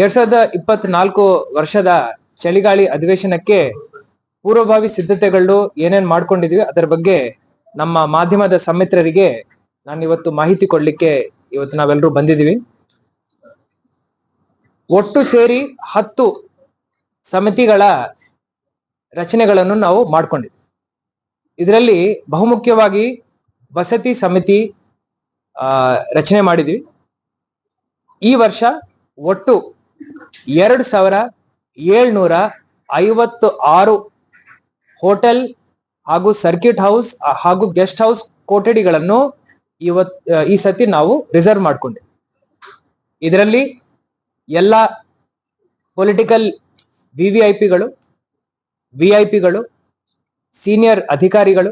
ಎರಡ್ ಸಾವಿರದ ಇಪ್ಪತ್ನಾಲ್ಕು ವರ್ಷದ ಚಳಿಗಾಳಿ ಅಧಿವೇಶನಕ್ಕೆ ಪೂರ್ವಭಾವಿ ಸಿದ್ಧತೆಗಳು ಏನೇನ್ ಮಾಡ್ಕೊಂಡಿದೀವಿ, ಅದರ ಬಗ್ಗೆ ನಮ್ಮ ಮಾಧ್ಯಮದ ಸಮಿತ್ರರಿಗೆ ನಾನು ಇವತ್ತು ಮಾಹಿತಿ ಕೊಡ್ಲಿಕ್ಕೆ ಇವತ್ತು ನಾವೆಲ್ಲರೂ ಬಂದಿದ್ದೀವಿ. ಒಟ್ಟು ಸೇರಿ ಹತ್ತು ಸಮಿತಿಗಳ ರಚನೆಗಳನ್ನು ನಾವು ಮಾಡ್ಕೊಂಡಿದ್ವಿ. ಇದರಲ್ಲಿ ಬಹುಮುಖ್ಯವಾಗಿ ವಸತಿ ಸಮಿತಿ ರಚನೆ ಮಾಡಿದ್ವಿ. ಈ ವರ್ಷ ಒಟ್ಟು ಎರಡು ಸಾವಿರ ಏಳ್ನೂರ ಐವತ್ತು ಆರು ಹೋಟೆಲ್ ಹಾಗೂ ಸರ್ಕ್ಯೂಟ್ ಹೌಸ್ ಹಾಗೂ ಗೆಸ್ಟ್ ಹೌಸ್ ಕೊಠಡಿಗಳನ್ನು ಇವತ್ ಈ ಸತಿ ನಾವು ರಿಸರ್ವ್ ಮಾಡಿಕೊಂಡೆ. ಇದರಲ್ಲಿ ಎಲ್ಲ ಪೊಲಿಟಿಕಲ್ ವಿ ವಿ ಐ ಪಿಗಳು, ವಿ ಐ ಪಿಗಳು, ಸೀನಿಯರ್ ಅಧಿಕಾರಿಗಳು,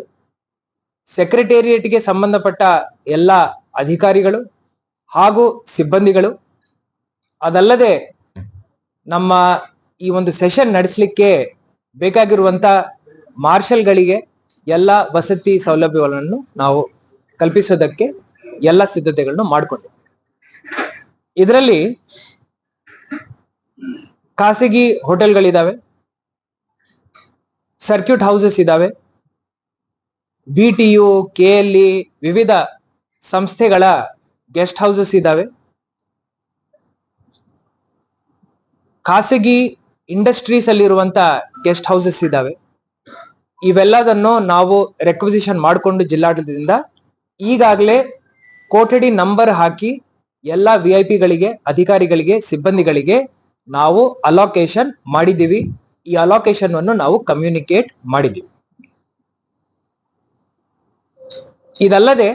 ಸೆಕ್ರೆಟೇರಿಯೇಟ್ಗೆ ಸಂಬಂಧಪಟ್ಟ ಎಲ್ಲ ಅಧಿಕಾರಿಗಳು ಹಾಗೂ ಸಿಬ್ಬಂದಿಗಳು, ಅದಲ್ಲದೆ ನಮ್ಮ ಈ ಒಂದು ಸೆಷನ್ ನಡೆಸಲಿಕ್ಕೆ ಬೇಕಾಗಿರುವಂತ ಮಾರ್ಷಲ್ಗಳಿಗೆ ಎಲ್ಲ ವಸತಿ ಸೌಲಭ್ಯಗಳನ್ನು ನಾವು ಕಲ್ಪಿಸೋದಕ್ಕೆ ಎಲ್ಲ ಸಿದ್ಧತೆಗಳನ್ನು ಮಾಡಿಕೊಂಡು ಇದರಲ್ಲಿ ಖಾಸಗಿ ಹೋಟೆಲ್ಗಳಿದ್ದಾವೆ ಸರ್ಕ್ಯೂಟ್ ಹೌಸಸ್ ಇದಾವೆ B T U K L E ವಿವಿಧ ಸಂಸ್ಥೆಗಳ ಗೆಸ್ಟ್ ಹೌಸಸ್ ಇದಾವೆ. ಖಾಸಗಿ ಇಂಡಸ್ಟ್ರೀಸ್ ಅಲ್ಲಿರುವಂತ ಗೆಸ್ಟ್ ಹೌಸಸ್ ಇದಾವೆ ಇವೆಲ್ಲದನ್ನು ನಾವು ರೆಕ್ವಿಸಿಷನ್ ಮಾಡಿಕೊಂಡು ಜಿಲ್ಲಾಡಳಿತದಿಂದ ಈಗಾಗಲೇ ಕೋಟಡಿ ನಂಬರ್ ಹಾಕಿ ಎಲ್ಲ ವಿ ಐ ಪಿಗಳಿಗೆ ಅಧಿಕಾರಿಗಳಿಗೆ, ಸಿಬ್ಬಂದಿಗಳಿಗೆ ನಾವು ಅಲೋಕೇಶನ್ ಮಾಡಿದ್ದೀವಿ. ಈ ಅಲೋಕೇಶನ್ ಅನ್ನು ನಾವು ಕಮ್ಯುನಿಕೇಟ್ ಮಾಡಿದ್ದೀವಿ. ಇದಲ್ಲದೆ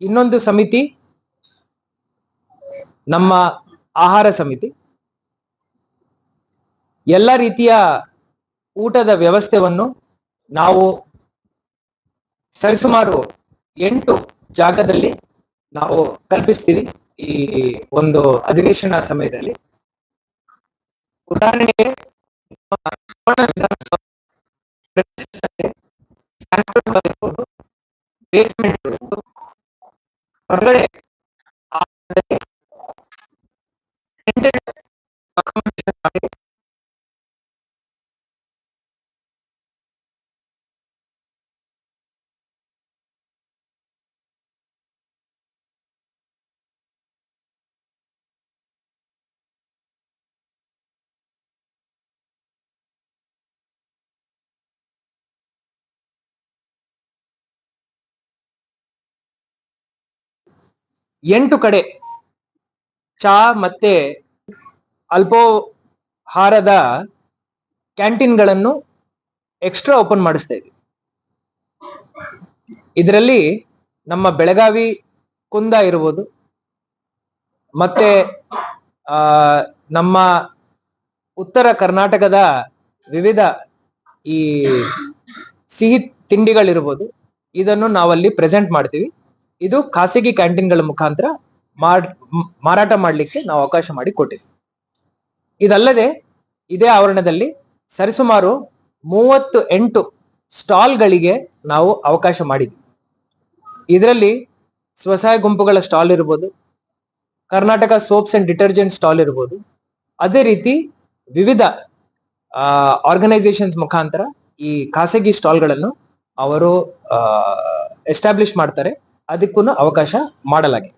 ಇನ್ನೊಂದು ಸಮಿತಿ ನಮ್ಮ ಆಹಾರ ಸಮಿತಿ. ಎಲ್ಲ ರೀತಿಯ ಊಟದ ವ್ಯವಸ್ಥೆಯನ್ನು ನಾವು ಸರಿಸುಮಾರು ಎಂಟು ಜಾಗದಲ್ಲಿ ನಾವು ಕಲ್ಪಿಸ್ತೀವಿ ಈ ಒಂದು ಅಧಿವೇಶನ ಸಮಯದಲ್ಲಿ. ಉದಾಹರಣೆಗೆ ಬೇಸ್ಮೆಂಟ್ ಸುವರ್ಣ ಎಂಟು ಕಡೆ ಚಾ ಮತ್ತೆ ಅಲ್ಪೋಹಾರದ ಕ್ಯಾಂಟೀನ್ಗಳನ್ನು ಎಕ್ಸ್ಟ್ರಾ ಓಪನ್ ಮಾಡಿಸ್ತಾ ಇದ್ವಿ. ಇದರಲ್ಲಿ ನಮ್ಮ ಬೆಳಗಾವಿ ಕುಂದ ಇರ್ಬೋದು, ಮತ್ತೆ ನಮ್ಮ ಉತ್ತರ ಕರ್ನಾಟಕದ ವಿವಿಧ ಈ ಸಿಹಿ ತಿಂಡಿಗಳಿರ್ಬೋದು, ಇದನ್ನು ನಾವಲ್ಲಿ ಪ್ರೆಸೆಂಟ್ ಮಾಡ್ತೀವಿ. ಇದು ಖಾಸಗಿ ಕ್ಯಾಂಟೀನ್ಗಳ ಮುಖಾಂತರ ಮಾರಾಟ ಮಾಡಲಿಕ್ಕೆ ನಾವು ಅವಕಾಶ ಮಾಡಿ ಕೊಟ್ಟಿದ್ವಿ. ಇದಲ್ಲದೆ ಇದೇ ಆವರಣದಲ್ಲಿ ಸರಿಸುಮಾರು ಮೂವತ್ತು ಎಂಟು ಸ್ಟಾಲ್ಗಳಿಗೆ ನಾವು ಅವಕಾಶ ಮಾಡಿದ್ವಿ. ಇದರಲ್ಲಿ ಸ್ವಸಹಾಯ ಗುಂಪುಗಳ ಸ್ಟಾಲ್ ಇರ್ಬೋದು, Karnataka soaps and detergent stall ಇರ್ಬೋದು, ಅದೇ ರೀತಿ ವಿವಿಧ ಆರ್ಗನೈಸೇಷನ್ಸ್ ಮುಖಾಂತರ ಈ ಖಾಸಗಿ ಸ್ಟಾಲ್ಗಳನ್ನು ಅವರು ಎಸ್ಟಾಬ್ಲಿಷ್ ಮಾಡ್ತಾರೆ. ಅದಕ್ಕೂ ಅವಕಾಶ ಮಾಡಲಾಗಿದೆ.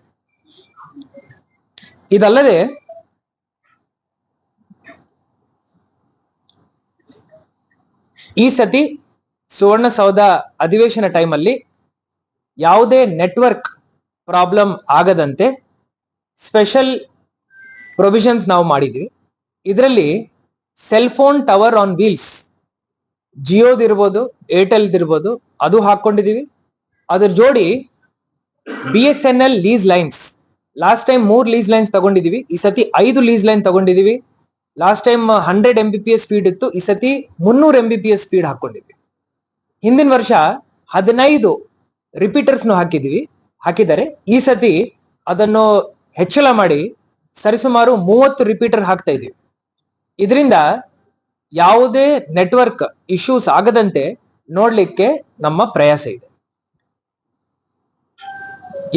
ಇದಲ್ಲದೆ ಈ ಸತಿ ಸುವರ್ಣಸೌಧ ಅಧಿವೇಶನ ಟೈಮಲ್ಲಿ ಯಾವುದೇ ನೆಟ್ವರ್ಕ್ ಪ್ರಾಬ್ಲಮ್ ಆಗದಂತೆ ಸ್ಪೆಷಲ್ ಪ್ರೊವಿಷನ್ಸ್ ನಾವು ಮಾಡಿದ್ವಿ. ಇದರಲ್ಲಿ cell phone tower on wheels ಜಿಯೋದಿರ್ಬೋದು, ಏರ್ಟೆಲ್ದಿರ್ಬೋದು ಅದು ಹಾಕೊಂಡಿದೀವಿ ಅದ್ರ ಜೋಡಿ B S N L lease lines last time ಮೂರ್ ಲೀಸ್ ಲೈನ್ಸ್ ತಗೊಂಡಿದೀವಿ. ಈ ಸತಿ ಐದು lease line ತಗೊಂಡಿದೀವಿ. Last time hundred M B P S speed ಇತ್ತು. ಈ ಸತಿ ಮುನ್ನೂರು M B P S speed ಹಾಕೊಂಡಿದ್ವಿ. ಹಿಂದಿನ ವರ್ಷ ಹದಿನೈದು ರಿಪೀಟರ್ಸ್ನು ಹಾಕಿದೀವಿ. ಹಾಕಿದ್ದಾರೆ ಈ ಸತಿ ಅದನ್ನು ಹೆಚ್ಚಳ ಮಾಡಿ ಸರಿಸುಮಾರು ಮೂವತ್ತು ರಿಪೀಟರ್ ಹಾಕ್ತಾ ಇದೀವಿ. ಇದರಿಂದ ಯಾವುದೇ ನೆಟ್ವರ್ಕ್ ಇಶ್ಯೂಸ್ ಆಗದಂತೆ ನೋಡ್ಲಿಕ್ಕೆ ನಮ್ಮ ಪ್ರಯಾಸ ಇದೆ.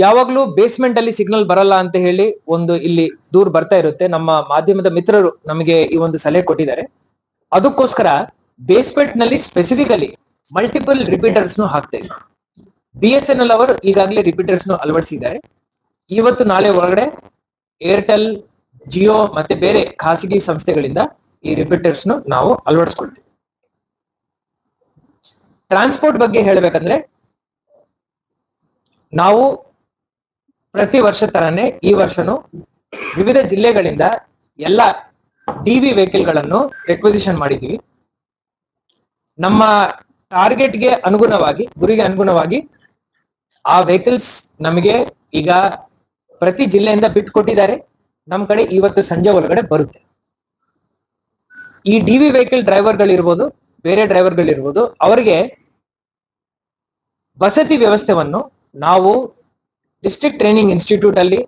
ಯಾವಾಗ್ಲೂ ಬೇಸ್ಮೆಂಟ್ ಅಲ್ಲಿ ಸಿಗ್ನಲ್ ಬರಲ್ಲ ಅಂತ ಹೇಳಿ ಒಂದು ಇಲ್ಲಿ ದೂರ್ ಬರ್ತಾ ಇರುತ್ತೆ. ನಮ್ಮ ಮಾಧ್ಯಮದ ಮಿತ್ರರು ನಮಗೆ ಈ ಒಂದು ಸಲಹೆ ಕೊಟ್ಟಿದ್ದಾರೆ. ಅದಕ್ಕೋಸ್ಕರ ಬೇಸ್ಮೆಂಟ್ನಲ್ಲಿ ಸ್ಪೆಸಿಫಿಕಲಿ ಮಲ್ಟಿಪಲ್ ರಿಪೀಟರ್ಸ್ ನು ಹಾಕ್ತೇವೆ ಬಿ ಎಸ್ ಎನ್ ಎಲ್ ಅವರು ಈಗಾಗಲೇ ರಿಪೀಟರ್ಸ್ ನು ಅಳವಡಿಸಿದ್ದಾರೆ. ಇವತ್ತು ನಾಳೆ ಒಳಗಡೆ ಏರ್ಟೆಲ್ ಜಿಯೋ ಮತ್ತೆ ಬೇರೆ ಖಾಸಗಿ ಸಂಸ್ಥೆಗಳಿಂದ ಈ ರಿಪೀಟರ್ಸ್ ನು ನಾವು ಅಳವಡಿಸ್ಕೊಳ್ತೀವಿ. ಟ್ರಾನ್ಸ್ಪೋರ್ಟ್ ಬಗ್ಗೆ ಹೇಳಬೇಕಂದ್ರೆ ನಾವು ಪ್ರತಿ ವರ್ಷ ತರನೇ ಈ ವರ್ಷನು ವಿವಿಧ ಜಿಲ್ಲೆಗಳಿಂದ ಎಲ್ಲ ಡಿವಿ ವೆಹಿಕಲ್ಗಳನ್ನು ರೆಕ್ವಿಸಿಷನ್ ಮಾಡಿದ್ದೀವಿ. ನಮ್ಮ ಟಾರ್ಗೆಟ್ಗೆ ಅನುಗುಣವಾಗಿ, ಗುರಿಗೆ ಅನುಗುಣವಾಗಿ ಆ ವೆಹಿಕಲ್ಸ್ ನಮಗೆ ಈಗ ಪ್ರತಿ ಜಿಲ್ಲೆಯಿಂದ ಬಿಟ್ಟು ಕೊಟ್ಟಿದ್ದಾರೆ. ನಮ್ಮ ಕಡೆ ಇವತ್ತು ಸಂಜೆ ಒಳಗಡೆ ಬರುತ್ತೆ. ಈ ಡಿವಿ ವೆಹಿಕಲ್ ಡ್ರೈವರ್ಗಳಿರ್ಬೋದು ಬೇರೆ ಡ್ರೈವರ್ಗಳಿರ್ಬೋದು ಅವರಿಗೆ ವಸತಿ ವ್ಯವಸ್ಥೆಯನ್ನು ನಾವು ಡಿಸ್ಟ್ರಿಕ್ಟ್ ಟ್ರೈನಿಂಗ್ ಇನ್ಸ್ಟಿಟ್ಯೂಟ್ ಅಲ್ಲಿ,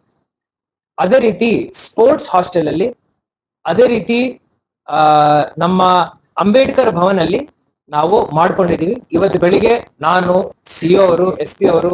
ಅದೇ ರೀತಿ ಸ್ಪೋರ್ಟ್ಸ್ ಹಾಸ್ಟೆಲ್ ಅಲ್ಲಿ, ಅದೇ ರೀತಿ ನಮ್ಮ ಅಂಬೇಡ್ಕರ್ ಭವನ್ ಅಲ್ಲಿ ನಾವು ಮಾಡ್ಕೊಂಡಿದೀವಿ. ಇವತ್ತು ಬೆಳಿಗ್ಗೆ ನಾನು ಸಿಒ ಅವರು, ಎಸ್ ಪಿ ಅವರು